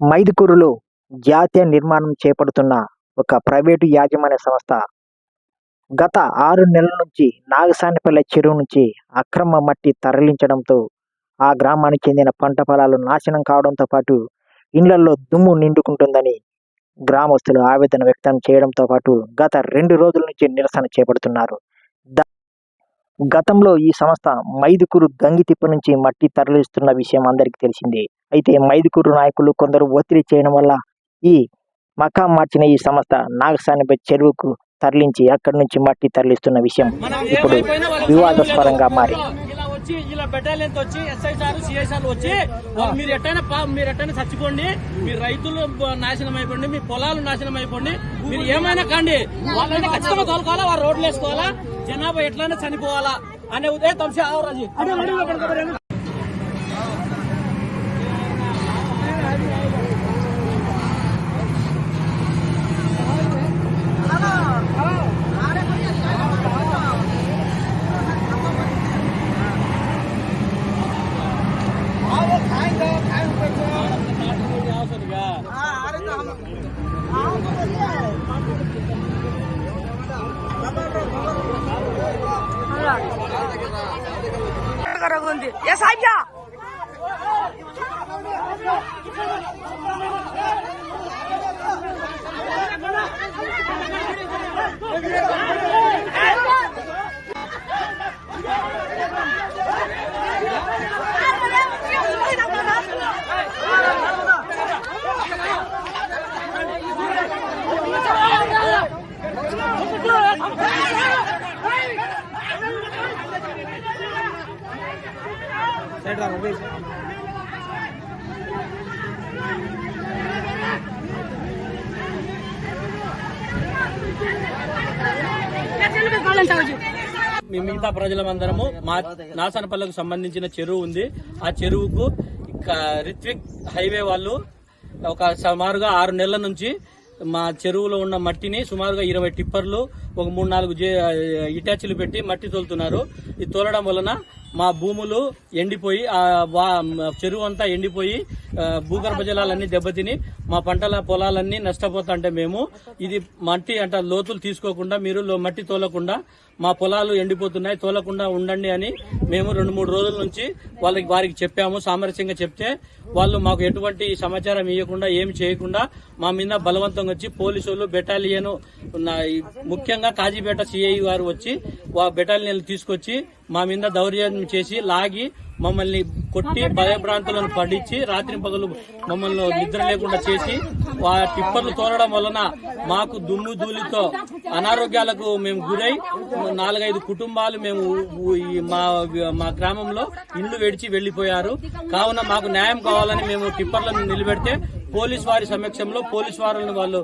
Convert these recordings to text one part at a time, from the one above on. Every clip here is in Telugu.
మైదుకూరులో జాతీయ నిర్మాణం చేపడుతున్న ఒక ప్రైవేటు యాజమాన్య సంస్థ. గత ఆరు నెలల నుంచి నాగసానిపల్లె చెరువు నుంచి అక్రమ మట్టి తరలించడంతో ఆ గ్రామానికి చెందిన పంట పొలాలు నాశనం కావడంతో పాటు ఇళ్ళలో దుమ్ము నిండుకుంటుందని గ్రామస్తులు ఆవేదన వ్యక్తం చేయడంతో పాటు గత రెండు రోజుల నుంచి నిరసన చేపడుతున్నారు. గతంలో ఈ సంస్థ మైదుకూరు గంగితిప్ప నుంచి మట్టి తరలిస్తున్న విషయం అందరికీ తెలిసిందే. అయితే మైదుకూరు నాయకులు కొందరు ఒత్తిడి చేయడం వల్ల ఈ మకా మార్చిన ఈ సంస్థ నాగసానిపై చెరువుకు తరలించి అక్కడి నుంచి మట్టి తరలిస్తున్న విషయం ఇప్పుడు సంబంధం మారి వచ్చి ఇలా బెటాలియన్ వచ్చి ఎస్ఐ సార్ సిఐ సార్ వచ్చి వాళ్ళు మీరు ఎట్టైనా పా- మీరు ఎట్టైనా చచ్చిపోండి మీ రైతులు నాశనం అయిపోండి మీ పొలాలు నాశనం అయిపోండి మీరు ఏమైనా కాండి వాళ్ళైతే ఖచ్చితంగా తోలుకోవాలా వారు రోడ్లు వేసుకోవాలా జనాభా ఎట్లయినా చనిపోవాలా అనే ఉదయం తమసి కరగా ఉంది ఏ సాయిబ్జా Hey! మీ మిగతా ప్రజలమందరము మా నాసనపల్లకు సంబంధించిన చెరువు ఉంది. ఆ చెరువుకు రిత్విక్ హైవే వాళ్ళు ఒక సుమారుగా ఆరు నెలల నుంచి మా చెరువులో ఉన్న మట్టిని సుమారుగా ఇరవై టిప్పర్లు ఒక మూడు నాలుగు జే ఇటాచీలు పెట్టి మట్టి తోలుతున్నారు. ఇది తోలడం వలన మా భూములు ఎండిపోయి ఆ చెరువు అంతా ఎండిపోయి భూగర్భ జలాలన్నీ దెబ్బతిని మా పంటల పొలాలన్నీ నష్టపోతుంటే మేము ఇది మట్టి అంట లోతులు తీసుకోకుండా మీరు మట్టి తోలకుండా మా పొలాలు ఎండిపోతున్నాయి తోలకుండా ఉండండి అని మేము రెండు మూడు రోజుల నుంచి వాళ్ళకి వారికి చెప్పాము సామరస్యంగా చెప్తే వాళ్ళు మాకు ఎటువంటి సమాచారం ఇవ్వకుండా ఏమి చేయకుండా మా మీద బలవంతంగా వచ్చి పోలీసులు బెటాలియన్ ఉన్న కాజీపేట సిఐ గారు వచ్చి వా బెటాలియన్ తీసుకొచ్చి మా మీద దౌర్జన్యం చేసి లాగి మమ్మల్ని కొట్టి భయభ్రాంతులను పడించి రాత్రి పగలు మమ్మల్ని నిద్ర లేకుండా చేసి ఆ టిప్పర్లు తోలడం వలన మాకు దుమ్ము ధూళితో అనారోగ్యాలకు మేము గురై నాలుగైదు కుటుంబాలు మేము ఈ మా మా గ్రామంలో ఇల్లు విడిచి వెళ్ళిపోయారు కావున మాకు న్యాయం కావాలని మేము టిప్పర్లను నిలబెడితే పోలీస్ వారి సమక్షంలో పోలీస్ వారిని వాళ్ళు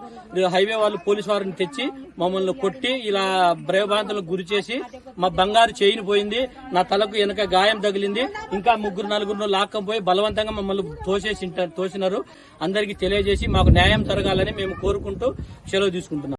హైవే వాళ్ళు పోలీస్ వారిని తెచ్చి మమ్మల్ని కొట్టి ఇలా భయభ్రాంతులకు గురి చేసి మా బంగారు చేయిని పోయింది నా తలకు వెనక గాయం తగిలింది ఇంకా ముగ్గురు నలుగురు లాక్కపోయి బలవంతంగా మమ్మల్ని తోసేసి తోసినారు. అందరికీ తెలియజేసి మాకు న్యాయం జరగాలని మేము కోరుకుంటూ సెలవు తీసుకుంటున్నాం.